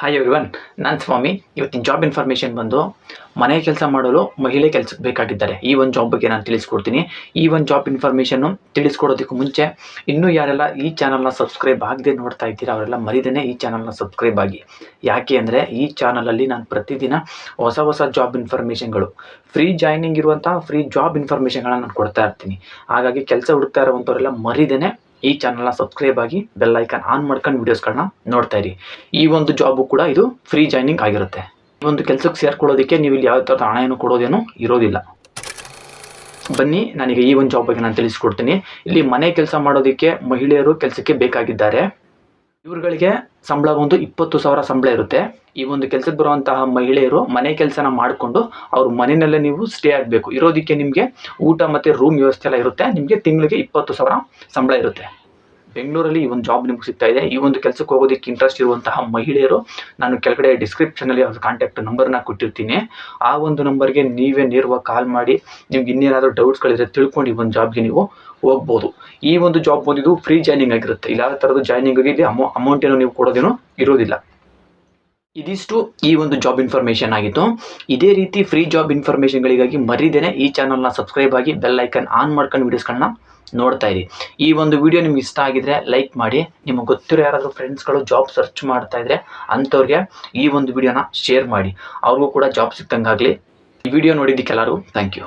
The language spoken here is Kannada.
ಹಾಯ್ ಎವ್ರಿವನ್ ನಾನು ಸ್ವಾಮಿ. ಇವತ್ತಿನ ಜಾಬ್ ಇನ್ಫಾರ್ಮೇಷನ್ ಬಂದು ಮನೆ ಕೆಲಸ ಮಾಡಲು ಮಹಿಳೆ ಕೆಲಸಕ್ಕೆ ಬೇಕಾಗಿದ್ದಾರೆ. ಈ ಒಂದು ಜಾಬ್ ಬಗ್ಗೆ ನಾನು ತಿಳಿಸ್ಕೊಡ್ತೀನಿ. ಈ ಒಂದು ಜಾಬ್ ಇನ್ಫಾರ್ಮೇಷನ್ನು ತಿಳಿಸ್ಕೊಡೋದಕ್ಕೂ ಮುಂಚೆ ಇನ್ನೂ ಯಾರೆಲ್ಲ ಈ ಚಾನಲ್ನ ಸಬ್ಸ್ಕ್ರೈಬ್ ಆಗದೆ ನೋಡ್ತಾ ಇದ್ದೀರಾ ಅವರೆಲ್ಲ ಮರಿದೇನೆ ಈ ಚಾನಲ್ನ ಸಬ್ಸ್ಕ್ರೈಬ್ ಆಗಿ. ಯಾಕೆ ಅಂದರೆ ಈ ಚಾನಲಲ್ಲಿ ನಾನು ಪ್ರತಿದಿನ ಹೊಸ ಹೊಸ ಜಾಬ್ ಇನ್ಫಾರ್ಮೇಷನ್ಗಳು ಫ್ರೀ ಜಾಯ್ನಿಂಗ್ ಇರುವಂಥ ಫ್ರೀ ಜಾಬ್ ಇನ್ಫಾರ್ಮೇಷನ್ಗಳನ್ನ ನಾನು ಕೊಡ್ತಾ ಇರ್ತೀನಿ. ಹಾಗಾಗಿ ಕೆಲಸ ಹುಡುಕ್ತಾ ಇರುವಂಥವರೆಲ್ಲ ಮರಿದೇನೆ ಈ ಚಾನಲ್ನ ಸಬ್ಸ್ಕ್ರೈಬ್ ಆಗಿ ಬೆಲ್ ಐಕಾನ್ ಆನ್ ಮಾಡ್ಕೊಂಡು ವೀಡಿಯೋಸ್ಗಳನ್ನ ನೋಡ್ತಾ ಇರಿ. ಈ ಒಂದು ಜಾಬು ಕೂಡ ಇದು ಫ್ರೀ ಜಾಯ್ನಿಂಗ್ ಆಗಿರುತ್ತೆ. ಈ ಒಂದು ಕೆಲಸಕ್ಕೆ ಸೇರ್ಕೊಳ್ಳೋದಕ್ಕೆ ನೀವು ಇಲ್ಲಿ ಯಾವ ಥರದ ಹಣ ಏನು ಕೊಡೋದೇನು ಇರೋದಿಲ್ಲ. ಬನ್ನಿ, ನನಗೆ ಈ ಒಂದು ಜಾಬ್ ಬಗ್ಗೆ ನಾನು ತಿಳಿಸ್ಕೊಡ್ತೀನಿ. ಇಲ್ಲಿ ಮನೆ ಕೆಲಸ ಮಾಡೋದಕ್ಕೆ ಮಹಿಳೆಯರು ಕೆಲಸಕ್ಕೆ ಬೇಕಾಗಿದ್ದಾರೆ. ಇವ್ರುಗಳಿಗೆ ಸಂಬಳ ಒಂದು ಇಪ್ಪತ್ತು ಸಾವಿರ ಸಂಬಳ ಇರುತ್ತೆ. ಈ ಒಂದು ಕೆಲಸಕ್ಕೆ ಬರುವಂತಹ ಮಹಿಳೆಯರು ಮನೆ ಕೆಲಸನ ಮಾಡಿಕೊಂಡು ಅವ್ರ ಮನೆಯಲ್ಲೇ ನೀವು ಸ್ಟೇ ಆಗಬೇಕು. ಇರೋದಕ್ಕೆ ನಿಮಗೆ ಊಟ ಮತ್ತು ರೂಮ್ ವ್ಯವಸ್ಥೆ ಎಲ್ಲ ಇರುತ್ತೆ. ನಿಮಗೆ ತಿಂಗಳಿಗೆ ಇಪ್ಪತ್ತು ಸಾವಿರ ಸಂಬಳ ಇರುತ್ತೆ. ಬೆಂಗಳೂರಲ್ಲಿ ಈ ಒಂದು ಜಾಬ್ ನಿಮ್ಗೆ ಸಿಗ್ತಾ ಇದೆ. ಈ ಒಂದು ಕೆಲಸಕ್ಕೆ ಹೋಗೋದಕ್ಕೆ ಇಂಟ್ರೆಸ್ಟ್ ಇರುವಂತಹ ಮಹಿಳೆಯರು, ನಾನು ಕೆಳಗಡೆ ಡಿಸ್ಕ್ರಿಪ್ಷನಲ್ಲಿ ಅವ್ರ ಕಾಂಟ್ಯಾಕ್ಟ್ ನಂಬರ್ನ ಕೊಟ್ಟಿರ್ತೀನಿ. ಆ ಒಂದು ನಂಬರ್ಗೆ ನೀವೇ ನೇರವಾಗಿ ಕಾಲ್ ಮಾಡಿ, ನಿಮ್ಗೆ ಇನ್ನೇನಾದರೂ ಡೌಟ್ಸ್ಗಳಿದ್ರೆ ತಿಳ್ಕೊಂಡು ಈ ಒಂದು ಜಾಬ್ಗೆ ನೀವು ಹೋಗ್ಬೋದು. ಈ ಒಂದು ಜಾಬ್ ಬಂದಿದ್ದು ಫ್ರೀ ಜಾಯ್ನಿಂಗ್ ಆಗಿರುತ್ತೆ. ಇಲ್ಲ ಯಾವ ಥರದ್ದು ಜಾಯ್ನಿಂಗ್ ಆಗಿ ಅಮೌ ಅಮೌಂಟ್ ಏನು ನೀವು ಕೊಡೋದೇನೋ ಇರೋದಿಲ್ಲ. ಇದಿಷ್ಟು ಈ ಒಂದು ಜಾಬ್ ಇನ್ಫಾರ್ಮೇಷನ್ ಆಗಿತ್ತು. ಇದೇ ರೀತಿ ಫ್ರೀ ಜಾಬ್ ಇನ್ಫಾರ್ಮೇಷನ್ಗಳಿಗಾಗಿ ಮರಿದೇನೆ ಈ ಚಾನಲ್ನ ಸಬ್ಸ್ಕ್ರೈಬ್ ಆಗಿ ಬೆಲ್ ಐಕನ್ ಆನ್ ಮಾಡ್ಕೊಂಡು ವೀಡಿಯೋಸ್ಗಳನ್ನ ನೋಡ್ತಾ ಇರಿ. ಈ ಒಂದು ವಿಡಿಯೋ ನಿಮ್ಗೆ ಇಷ್ಟ ಆಗಿದ್ರೆ ಲೈಕ್ ಮಾಡಿ. ನಿಮಗೆ ಗೊತ್ತಿರೋ ಯಾರಾದರೂ ಫ್ರೆಂಡ್ಸ್ಗಳು ಜಾಬ್ ಸರ್ಚ್ ಮಾಡ್ತಾ ಇದ್ರೆ ಅಂಥವ್ರಿಗೆ ಈ ಒಂದು ವಿಡಿಯೋನ ಶೇರ್ ಮಾಡಿ. ಅವ್ರಿಗೂ ಕೂಡ ಜಾಬ್ ಸಿಕ್ತಂಗಾಗಲಿ ಈ ವಿಡಿಯೋ ನೋಡಿದ್ದಕ್ಕೆಲ್ಲರೂ ಥ್ಯಾಂಕ್ ಯು